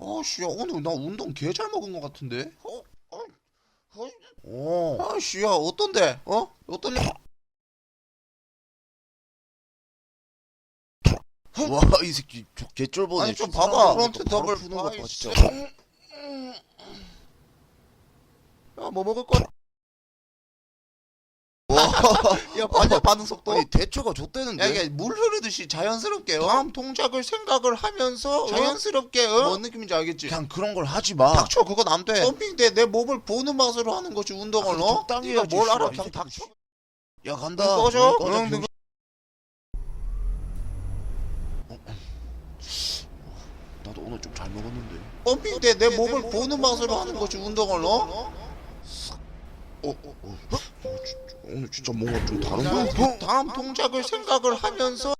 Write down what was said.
아씨, 야, 오늘 나 운동 개 잘 먹은 것 같은데? 어? 어? 어? 어. 아씨, 야, 어떤데? 어? 어떨래? 와이 새끼 저 개쫄보네 아니, 좀. 봐봐. 프론트 프론트 더블 푸는 거 봐. 진짜 야, 뭐 먹을 거야? 와 야, 반야 반응 속도. 아니 대처가 좆대는데 야, 이게 물 흐르듯이 자연스럽게 어? 다음 동작을 생각을 하면서 자연스럽게 어? 뭔 느낌인지 알겠지? 그냥 그런 걸 하지 마 닥쳐 그건 안 돼. 덤핑 때 내 몸을 보는 맛으로 하는 것이 운동을 아, 어? 적당히 네가 해야지, 뭘 알아? 씨발, 그냥. 닥쳐. 야 간다 응, 꺼져. 응, 꺼져 응, 병신. 나도 오늘 좀 잘 먹었는데 덤핑 때 내 몸을 보는 맛으로 하는 것이 운동을 어? 어, 어, 어. 어, 오늘 진짜 뭔가 좀 자, 다른데? 다음 동작을 생각을 하면서